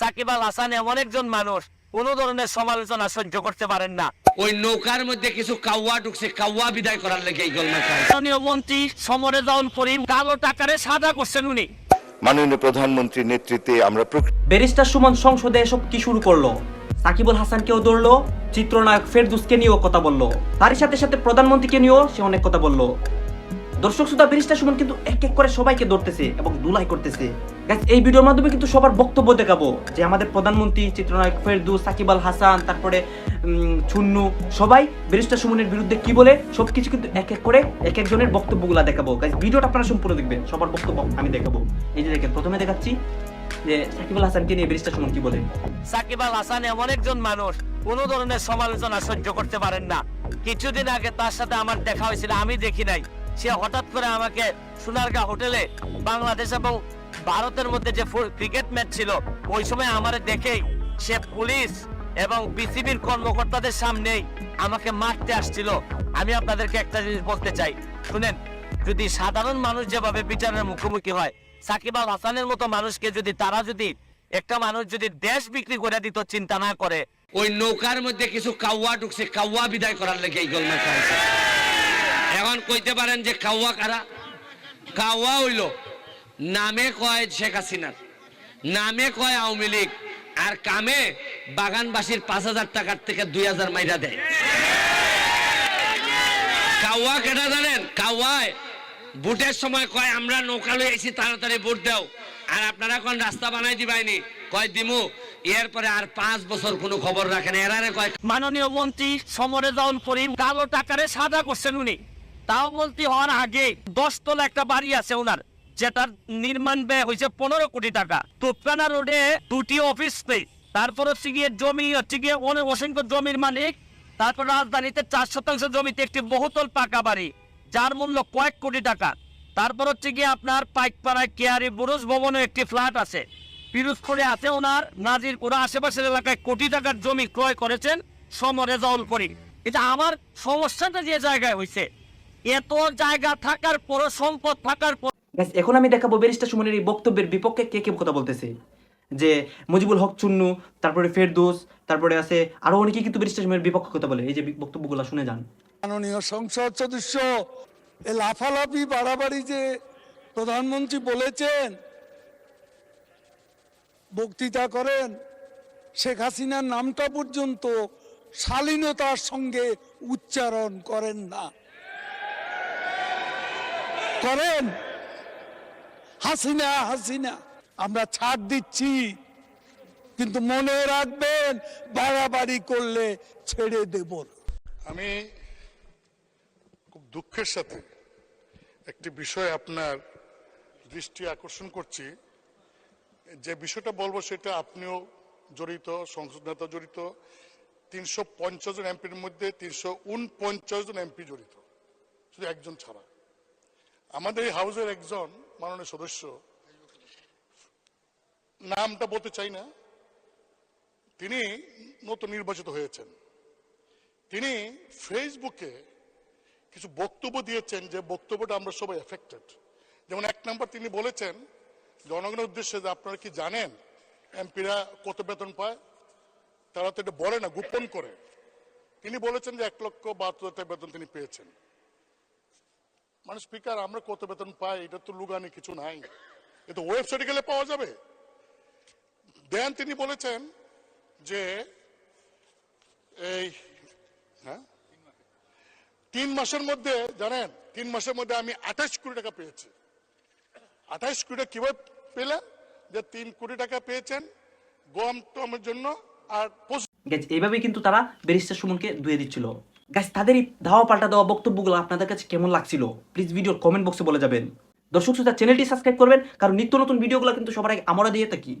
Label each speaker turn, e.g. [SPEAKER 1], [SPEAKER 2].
[SPEAKER 1] সাকিব আল হাসান এমন একজন মানুষ কোন ধরনের সমালোচনা সহ্য করতে পারেন না।
[SPEAKER 2] ওই নৌকার মধ্যে কিছু কাউয়া ঢুকছে কাউয়া বিদায় করার লেগে এই গোলমাল খায়
[SPEAKER 1] মন্ত্রী সমরে জাউল করিম কালো টাকারে সাদা করছেন উনি।
[SPEAKER 3] মাননীয় প্রধানমন্ত্রীর নেতৃত্বে আমরা
[SPEAKER 4] ব্যারিস্টার সুমন সংসদে এসব কি শুরু করল? সাকিবুল হাসানকেও ধরলো চিত্রনায়ক ফেরদুসকে নিয়েও কথা বলল। তারই সাথে সাথে প্রধানমন্ত্রীকে নিয়েও সে অনেক কথা বলল। দর্শক শ্রোতা ব্যারিস্টার সুমন কিন্তু এক এক করে সবাইকে ধরতেছে এবং দুলাই করতেছে। এই ভিডিওর মাধ্যমে কিন্তু সবার বক্তব্য দেখাবো। যে আমাদের প্রধানমন্ত্রী চিত্রনায়ক ফেরদুস সাকিব আল হাসান তারপরে ছুন্নু সবাই ব্যারিস্টার সুমনের বিরুদ্ধে কি বলে সবকিছু কিন্তু এক এক করে এক একজনের বক্তব্যগুলো দেখাবো। Guys, ভিডিওটা আপনারা সম্পূর্ণ দেখবেন সবার বক্তব্য আমি দেখাবো। এই যে দেখেন প্রথমে দেখাচ্ছি যে সাকিব আল হাসানকে নিয়ে ব্যারিস্টার সুমন কি বলে।
[SPEAKER 1] সাকিব আল হাসান এমন একজন মানুষ কোন ধরনের সমালোচনা সহ্য করতে পারেন না। কিছুদিন আগে তার সাথে আমার দেখা হয়েছিল আমি দেখি নাই। সে হঠাৎ করে আমাকে সোনারগাঁ হোটেলে বাংলাদেশ এবং ভারতের মধ্যে যে ক্রিকেট ম্যাচ ছিল, ওই সময় আমার দেখেই সে পুলিশ এবং বিসিবির কর্মকর্তাদের সামনেই আমাকে মারতে আসছিল। আমি আপনাদেরকে একটা জিনিস বলতে চাই। শুনেন, যদি সাধারণ মানুষ যেভাবে বিচারের মুখোমুখি হয়, সাকিব আল হাসানের মতো মানুষকে যদি তারা যদি, একটা মানুষ যদি দেশ বিক্রি করে দিত, চিন্তা না করে,
[SPEAKER 2] ওই নৌকার মধ্যে কিছু কাউয়া ঢুকছে, কাউয়া বিদায় করার লেগে এই গোলমাল এখন কইতে পারেন যে কাউয়া কারা? কাউয়া হইল, নামে কয় শেখ হাসিনার, নামে কয় আওয়ামী লীগ, আর কামে বাগানবাসীর পাঁচ হাজার টাকার থেকে দুই হাজার মাইরা দেয়। কাউয়া কেটা জানেন? কাউয়ায় ভোটের সময় কয়, আমরা নৌকা লই আইছি, তাড়াতাড়ি ভোট দাও। আর আপনারা কোন রাস্তা বানাই দিবাইনি? কয়, দিমু এরপরে আর পাঁচ বছর কোনো খবর রাখেন এরারে কয়,
[SPEAKER 1] মাননীয় মন্ত্রী, সমরে জাউল করিম, কালো টাকারে সাদা করছেন উনি। তাও মন্ত্রী হওয়ার আগে দশ তলা একটা বাড়ি আছে ওনার, যেটার নির্মাণ ব্যয় হয়েছে পনেরো কোটি টাকা। তুপকানা রোডে দুটি অফিস স্পেস তারপর হচ্ছে গিয়ে জমি, হচ্ছে গিয়ে অসংখ্য জমির মালিক, তারপর রাজধানীতে চার শতাংশ জমিতে একটি বহুতল পাকা বাড়ি, যার মূল্য কয়েক কোটি টাকা। তারপর হচ্ছে গিয়ে আপনার পাইকপাড়ায় কেয়ারি বুরুজ ভবনে একটি ফ্ল্যাট আছে। পিরোজপুরে আছে ওনার নাজির ওরা আশেপাশের এলাকায় কোটি টাকার জমি ক্রয় করেছেন সমরে জাউল করি এটা আমার সমস্যাটা যে জায়গায় হয়েছে এত জায়গা থাকার পর সম্পদ থাকার পর
[SPEAKER 4] এখন আমি দেখাবো ব্যারিস্টার সুমনের এই বক্তব্যের বিপক্ষে কে কে কথা বলতেছে। যে মুজিবুল হক চুন্নু তারপরে ফেরদৌস তারপরে আছে আরও অনেকেই কিন্তু ব্যারিস্টার সুমনের বিপক্ষে কথা বলে। এই যে বক্তব্যগুলো শুনে যান।
[SPEAKER 5] মাননীয় সংসদ সদস্য এ লাফালাফি বাড়াবাড়ি যে প্রধানমন্ত্রী বলেছেন বক্তৃতা করেন শেখ হাসিনার নামটা পর্যন্ত শালীনতার সঙ্গে উচ্চারণ করেন না। করেন। হাসিনা হাসিনা, আমরা ছাড় দিচ্ছি, কিন্তু মনে রাখবেন, বাড়াবাড়ি করলে ছেড়ে দেব
[SPEAKER 6] আমি খুব দুঃখের সাথে একটি বিষয় আপনার দৃষ্টি আকর্ষণ করছি। যে বিষয়টা বলব সেটা আপনিও জড়িত, সংসদ নেতা জড়িত, তিনশো পঞ্চাশ জন এমপির মধ্যে তিনশো উনপঞ্চাশ জন এমপি জড়িত, শুধু একজন ছাড়া। আমাদের এই হাউসের একজন মাননীয় সদস্য, নামটা বলতে চাই না, তিনি নতুন নির্বাচিত হয়েছেন। তিনি ফেসবুকে কিছু বক্তব্য দিয়েছেন, যে বক্তব্যটা আমরা সবাই এফেক্টেড যেমন এক নম্বর তিনি বলেছেন, জনগণের উদ্দেশ্যে যে আপনারা কি জানেন, এমপিরা কত বেতন পায়? তারা তো এটা বলে না, গোপন করে। তিনি বলেছেন যে এক লক্ষ বাহাত্তর বেতন তিনি পেয়েছেন। মানে স্পিকার আমরা কত বেতন পাই, এটা তো লুগানি কিছু নাই। এটা ওয়েবসাইটে গেলে পাওয়া যাবে। দেন তিনি বলেছেন যে, এই হ্যাঁ? তিন মাসের মধ্যে, জানেন, তিন মাসের মধ্যে আমি আঠাশ কোটি টাকা পেয়েছি। আঠাশ কোটি টাকা কীভাবে পেলেন যে তিন কোটি টাকা পেয়েছেন গম টমের জন্য আর
[SPEAKER 4] এইভাবেই কিন্তু তারা ব্যারিস্টার সুমনকে ধুয়ে দিচ্ছিল। গ্যাস তাদের ধাওয়া পাল্টা দেওয়া বক্তব্যগুলো আপনাদের কাছে কেমন লাগছিল? প্লিজ ভিডিওর কমেন্ট বক্সে বলে যাবেন। দর্শক শ্রোতা চ্যানেলটি সাবস্ক্রাইব করবেন, কারণ নিত্য নতুন ভিডিওগুলো কিন্তু সবার আগে আমরা দিয়ে থাকি।